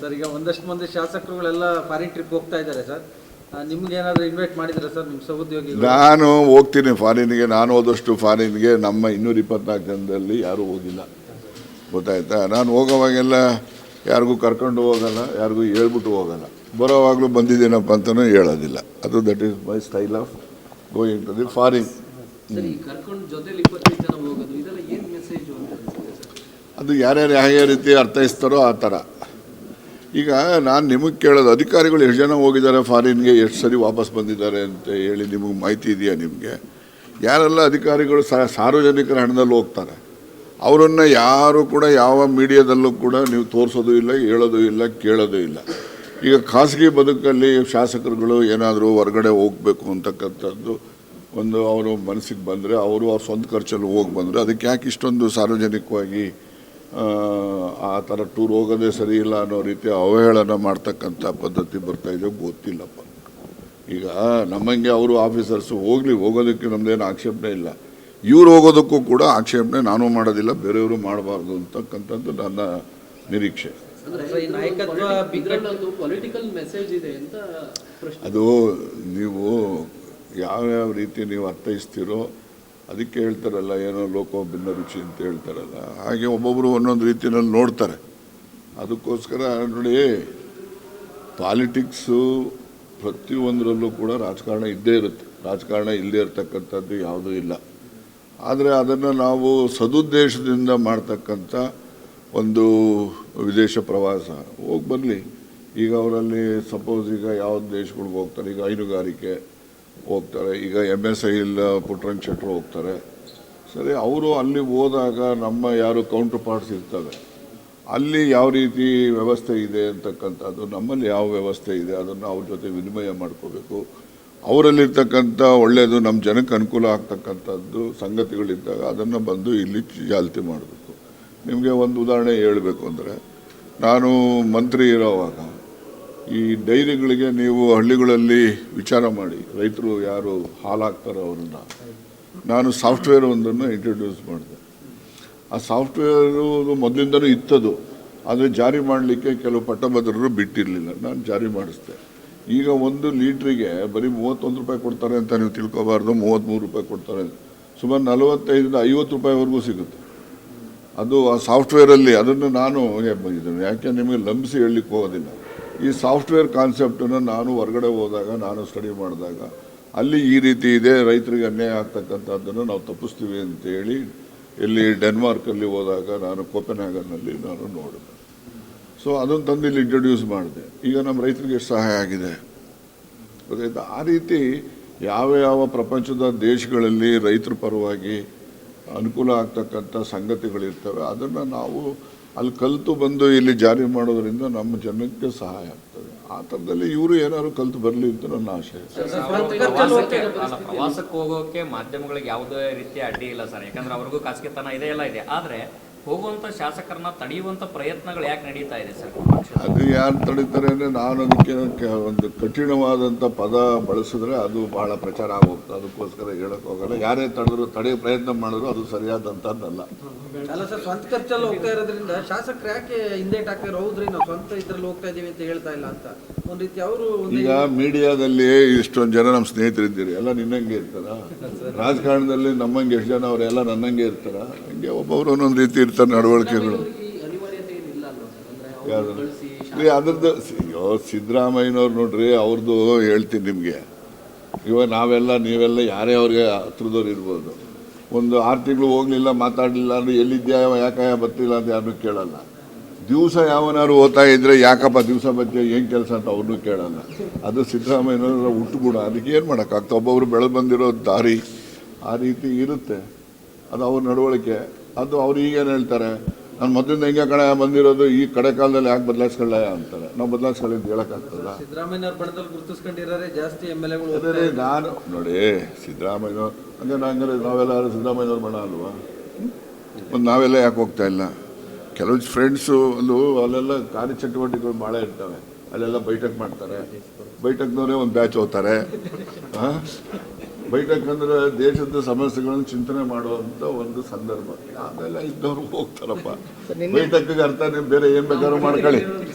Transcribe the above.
Sir ಈಗ ಒಂದಷ್ಟು ಮಂದಿ ಶಾಸಕರುಗಳೆಲ್ಲ ಫಾರಿನ್ ಟ್ರಿಪ್ ಹೋಗ್ತಾ ಇದ್ದಾರೆ ಸರ್. ನಿಮ್ಗೆ ಏನಾದರೂ ಇನ್ವೈಟ್ ಮಾಡಿದ್ರೆ ಸರ್ ನಿಮ್ಮ ಸಹೋದ್ಯೋಗಿಗಳು? ನಾನು ಹೋಗ್ತೀನಿ ಫಾರಿನ್ಗೆ ನಾನು ಹೋದಷ್ಟು ಫಾರಿನ್ಗೆ ನಮ್ಮ ಇನ್ನೂರ ಇಪ್ಪತ್ನಾಲ್ಕು ಜನದಲ್ಲಿ ಯಾರೂ ಹೋಗಿಲ್ಲ. ಗೊತ್ತಾಯ್ತಾ? ನಾನು ಹೋಗೋವಾಗೆಲ್ಲ ಯಾರಿಗೂ ಕರ್ಕೊಂಡು ಹೋಗಲ್ಲ ಯಾರಿಗೂ ಹೇಳ್ಬಿಟ್ಟು ಹೋಗಲ್ಲ. ಬರೋವಾಗಲೂ ಬಂದಿದ್ದೀನಪ್ಪ ಅಂತಲೂ ಹೇಳೋದಿಲ್ಲ. ಅದು that is my style of going to the foreign ಅದು ಯಾರ್ಯಾರು ಯಾವ ರೀತಿ ಅರ್ಥೈಸ್ತಾರೋ ಆ ಥರ. ಈಗ ನಾನು ನಿಮಗೆ ಕೇಳೋದು, ಅಧಿಕಾರಿಗಳು ಎಷ್ಟು ಜನ ಹೋಗಿದ್ದಾರೆ ಫಾರಿನ್ಗೆ, ಎಷ್ಟು ಸರಿ ವಾಪಸ್ ಬಂದಿದ್ದಾರೆ ಅಂತ ಹೇಳಿ ನಿಮಗೆ ಮಾಹಿತಿ ಇದೆಯಾ ನಿಮಗೆ? ಯಾರೆಲ್ಲ ಅಧಿಕಾರಿಗಳು ಸಾರ್ವಜನಿಕರ ಹಣದಲ್ಲಿ ಹೋಗ್ತಾರೆ, ಅವರನ್ನು ಯಾರು ಕೂಡ ಯಾವ ಮೀಡಿಯಾದಲ್ಲೂ ಕೂಡ ನೀವು ತೋರಿಸೋದು ಇಲ್ಲ, ಹೇಳೋದು ಇಲ್ಲ, ಕೇಳೋದು ಇಲ್ಲ. ಈಗ ಖಾಸಗಿ ಬದುಕಲ್ಲಿ ಶಾಸಕರುಗಳು ಏನಾದರೂ ಹೊರಗಡೆ ಹೋಗಬೇಕು ಅಂತಕ್ಕಂಥದ್ದು ಒಂದು ಅವರು ಮನಸ್ಸಿಗೆ ಬಂದರೆ, ಅವರು ಅವ್ರ ಸ್ವಂತ ಖರ್ಚಲ್ಲಿ ಹೋಗಿ ಬಂದರೆ, ಅದಕ್ಕೆ ಯಾಕೆ ಇಷ್ಟೊಂದು ಸಾರ್ವಜನಿಕವಾಗಿ ಆ, ಥರ ಟೂರ್ ಹೋಗೋದೇ ಸರಿ ಇಲ್ಲ ಅನ್ನೋ ರೀತಿ ಅವಹೇಳನ ಮಾಡ್ತಕ್ಕಂಥ ಪದ್ಧತಿ ಬರ್ತಾಯಿದೆ ಗೊತ್ತಿಲ್ಲಪ್ಪ. ಈಗ ನಮ್ಮಂಗೆ ಅವರು ಆಫೀಸರ್ಸು ಹೋಗಲಿ ಹೋಗೋದಕ್ಕೆ ನಮ್ಮದೇನು ಆಕ್ಷೇಪಣೆ ಇಲ್ಲ. ಇವ್ರು ಹೋಗೋದಕ್ಕೂ ಕೂಡ ಆಕ್ಷೇಪಣೆ ನಾನು ಮಾಡೋದಿಲ್ಲ ಬೇರೆಯವರು ಮಾಡಬಾರ್ದು ಅಂತಕ್ಕಂಥದ್ದು ನನ್ನ ನಿರೀಕ್ಷೆ. ಅದು ನೀವು ಯಾವ್ಯಾವ ರೀತಿ ನೀವು ಅರ್ಥೈಸ್ತೀರೋ ಅದಕ್ಕೆ ಹೇಳ್ತಾರಲ್ಲ, ಏನೋ ಲೋಕೋ ಭಿನ್ನ ರುಚಿ ಅಂತ ಹೇಳ್ತಾರಲ್ಲ. ಹಾಗೆ ಒಬ್ಬೊಬ್ಬರು ಒಂದೊಂದು ರೀತಿಯಲ್ಲಿ ನೋಡ್ತಾರೆ. ಅದಕ್ಕೋಸ್ಕರ ನೋಡಿ, ಪಾಲಿಟಿಕ್ಸು ಪ್ರತಿಯೊಂದರಲ್ಲೂ ಕೂಡ ರಾಜಕಾರಣ ಇದ್ದೇ ಇರುತ್ತೆ. ರಾಜಕಾರಣ ಇಲ್ಲದೇ ಇರತಕ್ಕಂಥದ್ದು ಯಾವುದೂ ಇಲ್ಲ. ಆದರೆ ಅದನ್ನು ನಾವು ಸದುದ್ದೇಶದಿಂದ ಮಾಡ್ತಕ್ಕಂಥ ಒಂದು ವಿದೇಶ ಪ್ರವಾಸ ಹೋಗಿ ಬರಲಿ. ಈಗ ಅವರಲ್ಲಿ ಸಪೋಸ್ ಈಗ ಯಾವ ದೇಶಗಳಿಗೆ ಹೋಗ್ತಾರೆ, ಈಗ ಹೈನುಗಾರಿಕೆ ಹೋಗ್ತಾರೆ. ಈಗ ಎಂ ಎಸ್ ಐ ಇಲ್ಲ ಪುಟ್ರಂಗ್ ಶೆಟ್ರು ಹೋಗ್ತಾರೆ. ಸರಿ, ಅವರು ಅಲ್ಲಿ ಹೋದಾಗ ನಮ್ಮ ಯಾರು ಕೌಂಟರ್ ಪಾರ್ಟ್ಸ್ ಇರ್ತವೆ. ಅಲ್ಲಿ ಯಾವ ರೀತಿ ವ್ಯವಸ್ಥೆ ಇದೆ ಅಂತಕ್ಕಂಥದ್ದು, ನಮ್ಮಲ್ಲಿ ಯಾವ ವ್ಯವಸ್ಥೆ ಇದೆ ಅದನ್ನು ಅವ್ರ ಜೊತೆ ವಿನಿಮಯ ಮಾಡ್ಕೋಬೇಕು. ಅವರಲ್ಲಿರ್ತಕ್ಕಂಥ ಒಳ್ಳೆಯದು ನಮ್ಮ ಜನಕ್ಕೆ ಅನುಕೂಲ ಆಗ್ತಕ್ಕಂಥದ್ದು ಸಂಗತಿಗಳಿದ್ದಾಗ ಅದನ್ನು ಬಂದು ಇಲ್ಲಿ ಚಾಲ್ತಿ ಮಾಡಬೇಕು. ನಿಮಗೆ ಒಂದು ಉದಾಹರಣೆ ಹೇಳಬೇಕು ಅಂದರೆ, ನಾನು ಮಂತ್ರಿ ಇರೋವಾಗ ಈ ಡೈರಿಗಳಿಗೆ ನೀವು ಹಳ್ಳಿಗಳಲ್ಲಿ ವಿಚಾರ ಮಾಡಿ, ರೈತರು ಯಾರು ಹಾಲಾಗ್ತಾರೋ ಅವ್ರನ್ನ. ನಾನು ಸಾಫ್ಟ್ವೇರ್ ಒಂದನ್ನು ಇಂಟ್ರೊಡ್ಯೂಸ್ ಮಾಡಿದೆ. ಆ ಸಾಫ್ಟ್ವೇರು ಮೊದಲಿಂದನೂ ಇತ್ತದು, ಆದರೆ ಜಾರಿ ಮಾಡಲಿಕ್ಕೆ ಕೆಲವು ಪಟ್ಟಭದ್ರರು ಬಿಟ್ಟಿರಲಿಲ್ಲ. ನಾನು ಜಾರಿ ಮಾಡಿಸ್ದೆ. ಈಗ ಒಂದು ಲೀಟ್ರಿಗೆ ಬರೀ ಮೂವತ್ತೊಂದು ರೂಪಾಯಿ ಕೊಡ್ತಾರೆ ಅಂತ ನೀವು ತಿಳ್ಕೊಬಾರ್ದು ಮೂವತ್ತ್ಮೂರು ರೂಪಾಯಿ ಕೊಡ್ತಾರೆ. ಸುಮಾರು ನಲವತ್ತೈದರಿಂದ ಐವತ್ತು ರೂಪಾಯಿವರೆಗೂ ಸಿಗುತ್ತೆ. ಅದು ಆ ಸಾಫ್ಟ್ವೇರಲ್ಲಿ ಅದನ್ನು ನಾನು ಇದನ್ನು ಯಾಕೆ ನಿಮಗೆ ಲಂಬಿಸಿ ಹೇಳಲಿಕ್ಕೆ ಹೋಗೋದಿಲ್ಲ. ಈ ಸಾಫ್ಟ್ವೇರ್ ಕಾನ್ಸೆಪ್ಟನ್ನು ನಾನು ಹೊರಗಡೆ ಹೋದಾಗ, ನಾನು ಸ್ಟಡಿ ಮಾಡಿದಾಗ, ಅಲ್ಲಿ ಈ ರೀತಿ ಇದೆ, ರೈತರಿಗೆ ಅನ್ಯಾಯ ಆಗ್ತಕ್ಕಂಥದ್ದನ್ನು ನಾವು ತಪ್ಪಿಸ್ತೀವಿ ಅಂತೇಳಿ ಇಲ್ಲಿ ಡೆನ್ಮಾರ್ಕಲ್ಲಿ ಹೋದಾಗ ನಾನು ಕೋಪೆನ್ಹ್ಯಾಗನ್ನಲ್ಲಿ ನಾನು ನೋಡಿದೆ. ಸೊ ಅದನ್ನು ತಂದು ಇಲ್ಲಿ ಇಂಟ್ರೊಡ್ಯೂಸ್ ಮಾಡಿದೆ. ಈಗ ನಮ್ಮ ರೈತರಿಗೆ ಸಹಾಯ ಆಗಿದೆ? ಗೊತ್ತಾಯ್ತಾ? ಆ ರೀತಿ ಯಾವ ಯಾವ ಪ್ರಪಂಚದ ದೇಶಗಳಲ್ಲಿ ರೈತರ ಪರವಾಗಿ ಅನುಕೂಲ ಆಗ್ತಕ್ಕಂಥ ಸಂಗತಿಗಳಿರ್ತವೆ, ಅದನ್ನು ನಾವು ಅಲ್ಲಿ ಕಲಿತು ಬಂದು ಇಲ್ಲಿ ಜಾರಿ ಮಾಡೋದ್ರಿಂದ ನಮ್ಮ ಜನಕ್ಕೆ ಸಹಾಯ ಆಗ್ತದೆ. ಆ ಥರದಲ್ಲಿ ಇವರು ಏನಾದ್ರು ಕಲಿತು ಬರಲಿ ಅಂತ ನನ್ನ ಆಶಯ ಪ್ರವಾಸಕ್ಕೆ ಹೋಗೋಕೆ ಮಾಧ್ಯಮಗಳಿಗೆ ಯಾವುದೇ ರೀತಿಯ ಅಡ್ಡಿ ಇಲ್ಲ ಸರ್. ಯಾಕಂದ್ರೆ ಅವ್ರಿಗೂ ಖಾಸಗಿತನ ಇದೆ ಎಲ್ಲ ಇದೆ. ಆದ್ರೆ ಹೋಗುವಂತ ಶಾಸಕರನ್ನ ತಡೆಯುವಂತ ಪ್ರಯತ್ನಗಳು ಯಾಕೆ ನಡೀತಾ ಇದೆ ಸರ್? ಅದು ಯಾರು ತಡೀತಾರೆ ಅಂದರೆ ನಾನು ಅದಕ್ಕೆ ಒಂದು ಕಠಿಣವಾದಂಥ ಪದ ಬಳಸಿದ್ರೆ ಅದು ಬಹಳ ಪ್ರಚಾರ ಆಗೋಗ್ತದೆ. ಅದಕ್ಕೋಸ್ಕರ ಹೇಳಕ್ ಹೋಗಲ್ಲ. ಯಾರೇ ತಡೆದ್ರು ತಡೆಯೋ ಪ್ರಯತ್ನ ಮಾಡಿದ್ರು ಅದು ಸರಿಯಾದಂಥದ್ದಲ್ಲ ಅಲ್ಲ ಸರ್ ಸ್ವಂತ ಖರ್ಚಲ್ಲಿ ಹೋಗ್ತಾ ಇರೋದ್ರಿಂದ ಶಾಸಕರು ಯಾಕೆ ಹಿಂದೇಟ್ ಹಾಕ್ತಾರೆ ಹೌದ್ರಿ ನಾವು ಸ್ವಂತ ಇದ್ರಲ್ಲಿ ಹೋಗ್ತಾ ಇದೀವಿ ಅಂತ ಹೇಳ್ತಾ ಇಲ್ಲ ಅಂತ? ಒಂದ್ ರೀತಿ ಅವರು ಈಗ ಮೀಡಿಯಾದಲ್ಲಿ ಇಷ್ಟೊಂದು ಜನ ನಮ್ಮ ಸ್ನೇಹಿತರಿದ್ದೀರಿ. ಎಲ್ಲ ನಿನ್ನಂಗೆ ಇರ್ತಾರ? ರಾಜಕಾರಣದಲ್ಲಿ ನಮ್ಮಂಗೆ ಎಷ್ಟು ಜನ ಅವರೆಲ್ಲ ನನ್ನಂಗೆ ಇರ್ತಾರ? ಹಂಗೆ ಒಬ್ಬೊಬ್ರು ಒಂದೊಂದು ರೀತಿ ಇರ್ತಾರೆ. ನಡವಳಿಕೆಗಳು? ಕಳಿಸಿ ರೀ ಅದ್ರದ್ದು ಅಯ್ಯೋ, ಸಿದ್ದರಾಮಯ್ಯನವ್ರು ನೋಡ್ರಿ ಅವ್ರದ್ದು ಹೇಳ್ತೀನಿ ನಿಮಗೆ. ಇವಾಗ ನಾವೆಲ್ಲ, ನೀವೆಲ್ಲ ಯಾರೇ ಅವ್ರಿಗೆ ಹತ್ರದವ್ರು ಇರ್ಬೋದು. ಒಂದು ಆರು ತಿಂಗಳು ಹೋಗಲಿಲ್ಲ, ಮಾತಾಡಲಿಲ್ಲ ಅಂದ್ರೆ ಎಲ್ಲಿದ್ಯಾ ಯಾಕೆ ಬರ್ತಿಲ್ಲ ಅಂತ ಯಾರನ್ನೂ ಕೇಳಲ್ಲ. ದಿವಸ ಯಾವನಾರು ಓದ್ತಾ ಇದ್ರೆ ಯಾಕಪ್ಪ ದಿವಸ ಬತ್ತೆ ಏನು ಕೆಲಸ ಅಂತ ಅವ್ರನ್ನೂ ಕೇಳಲ್ಲ. ಅದು ಸಿದ್ದರಾಮಯ್ಯನವರ ಹುಟ್ಟುಗುಣ ಅದಕ್ಕೆ ಏನು ಮಾಡೋಕ್ಕಾಗ್ತದೆ? ಒಬ್ಬೊಬ್ರು ಬೆಳೆದು ಬಂದಿರೋ ದಾರಿ ಆ ರೀತಿ ಇರುತ್ತೆ. ಅದು ಅವ್ರ ನಡವಳಿಕೆ. ಅದು ಅವ್ರು ಈಗೇನು ಹೇಳ್ತಾರೆ ನಾನು ಮೊದಲಿಂದ ಹಿಂಗೆ ಕಡೆ ಬಂದಿರೋದು ಈ ಕಡೆ ಕಾಲದಲ್ಲಿ ಯಾಕೆ ಬದಲಾಯಿಸ್ಕೊಳ್ಳ ಅಂತಾರೆ. ನಾವು ಬದಲಾಯಿಸ್ಕೊಳ್ಳಿ ಅಂತ ಹೇಳೋಕ್ಕಾಗ್ತದ? ಸಿದ್ದರಾಮಯ್ಯ ನಾನು ನೋಡಿ ಸಿದ್ದರಾಮಯ್ಯ ಹಂಗೆ ಹಂಗಾರೆ ನಾವೆಲ್ಲ ಸಿದ್ದರಾಮಯ್ಯವ್ರ ಬಣ ಅಲ್ವಾ? ಒಂದು ನಾವೆಲ್ಲ ಯಾಕೆ ಹೋಗ್ತಾ ಇಲ್ಲ? ಕೆಲವು ಫ್ರೆಂಡ್ಸು ಅಲ್ಲೂ ಅಲ್ಲೆಲ್ಲ ಕಾರ್ಯಚಟುವಟಿಕೆಗಳು ಭಾಳ ಇರ್ತವೆ. ಅಲ್ಲೆಲ್ಲ ಬೈಠಕ್ ಮಾಡ್ತಾರೆ. ಬೈಠಕ್ನವರೇ ಒಂದು ಬ್ಯಾಚ್ ಹೋಗ್ತಾರೆ ಹಾಂ? ಬೈಠಕ್ ಅಂದ್ರೆ ದೇಶದ ಸಮಸ್ಯೆಗಳನ್ನು ಚಿಂತನೆ ಮಾಡುವಂಥ ಒಂದು ಸಂದರ್ಭ. ಅದೆಲ್ಲ ಇದ್ದವ್ರು ಹೋಗ್ತಾರಪ್ಪ. ಬೈಠಕ್ಗೆ ಅರ್ಥ ನೀವು ಬೇರೆ ಏನ್ ಬೇಕಾದ್ರೂ ಮಾಡ್ಕೊಳ್ಳಿ.